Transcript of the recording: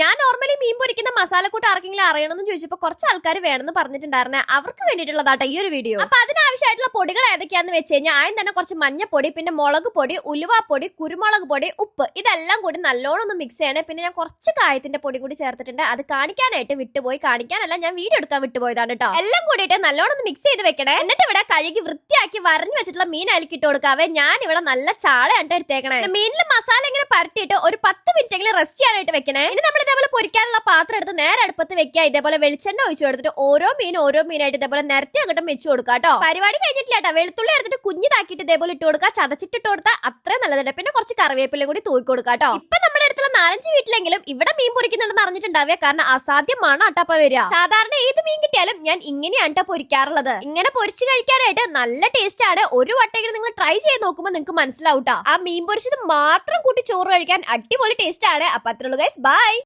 ഞാൻ നോർമലി മീൻ പൊരിക്കുന്ന മസാലക്കൂട്ട് ആർക്കെങ്കിലും അറിയണമെന്ന് ചോദിച്ചപ്പോൾ കുറച്ച് ആൾക്കാർ വേണമെന്ന് പറഞ്ഞിട്ടുണ്ടായിരുന്നെ. അവർക്ക് വേണ്ടിയിട്ടുള്ളതാട്ടോ ഈ ഒരു വീഡിയോ അപ്പൊ അതിനാവശ്യമായിട്ടുള്ള പൊടികൾ ഏതൊക്കെയാന്ന് വെച്ച് കഴിഞ്ഞാൽ ആദ്യം തന്നെ കുറച്ച് മഞ്ഞപ്പൊടി പിന്നെ മുളക് പൊടി ഉലുവാപ്പൊടി കുരുമുളക് പൊടി ഉപ്പ്. ഇതെല്ലാം കൂടി നല്ലോണം ഒന്ന് മിക്സ് ചെയ്യണേ. പിന്നെ ഞാൻ കുറച്ച് കായത്തിന്റെ പൊടി കൂടി ചേർത്തിട്ടുണ്ട്. അത് കാണിക്കാനായിട്ട് വിട്ടുപോയി. കാണിക്കാനല്ല ഞാൻ വീഡിയോ എടുക്കാൻ വിട്ടുപോയതാണ് കേട്ടോ എല്ലാം കൂടിയിട്ട് നല്ലോണം ഒന്ന് മിക്സ് ചെയ്ത് വെക്കണേ. എന്നിട്ട് ഇവിടെ കഴുകി വൃത്തിയാക്കി വരഞ്ഞു വെച്ചിട്ടുള്ള മീൻ അലക്കിട്ട് ഇട്ട് കൊടുക്കാവേ. ഞാൻ ഇവിടെ നല്ല ചാളയാണ് എടുത്തേക്കണേ. മീനിൽ മസാല ഇങ്ങനെ പരട്ടിയിട്ട് ഒരു പത്ത് മിനിറ്റ് എങ്കിലും റെസ്റ്റ് ചെയ്യാനായിട്ട് വെക്കണേ. ഇനി നമ്മൾ ഇതേപോലെ പൊരിക്കാനുള്ള പാത്രം എടുത്ത് നേരെ അടുപ്പത്ത് വെക്കുക. ഇതേപോലെ വെളിച്ചെണ്ണ ഒഴിച്ചു കൊടുത്തിട്ട് ഓരോ മീൻ ഓരോ മീനായിട്ട് ഇതേപോലെ നിരത്തി അങ്ങോട്ടും വെച്ച് കൊടുക്കുക കേട്ടോ. പരിപാടി കഴിഞ്ഞിട്ടില്ല കേട്ടോ. വെളുത്തുള്ളി എടുത്തിട്ട് കുഞ്ഞിതാക്കിയിട്ട് ഇതേപോലെ ഇട്ട് കൊടുക്കുക. ചതച്ചിട്ടിട്ട് കൊടുത്താൽ അത്ര നല്ലതുണ്ട് പിന്നെ കുറച്ച് കറിവേപ്പില കൂടി തൂക്കി കൊടുക്കുക കേട്ടോ. ഇപ്പൊ നമ്മുടെ അടുത്തുള്ള നാലഞ്ച് വീട്ടിലെങ്കിലും ഇവിടെ മീൻ പൊരിക്കുന്നുണ്ടെന്ന് അറിഞ്ഞിട്ടുണ്ടാവുക. കാരണം അസാധ്യമാണ് അട്ടപ്പ വരിക. സാധാരണ ഏത് മീൻ കിട്ടിയാലും ഞാൻ ഇങ്ങനെയാണ് ട്ടോ പൊരിക്കാറുള്ളത്. ഇങ്ങനെ പൊരിച്ചു കഴിക്കാനായിട്ട് നല്ല ടേസ്റ്റ് ആണ്. ഒരു വട്ടെങ്കിലും നിങ്ങൾ ട്രൈ ചെയ്ത് നോക്കുമ്പോൾ നിങ്ങൾക്ക് മനസ്സിലാവട്ടോ ആ മീൻ പൊരിച്ചത് മാത്രം കൂട്ടി ചോറ് കഴിക്കാൻ അടിപൊളി ടേസ്റ്റ് ആണ്. അപ്പൊ അത്രയുള്ളൂ ഗൈസ് ബൈ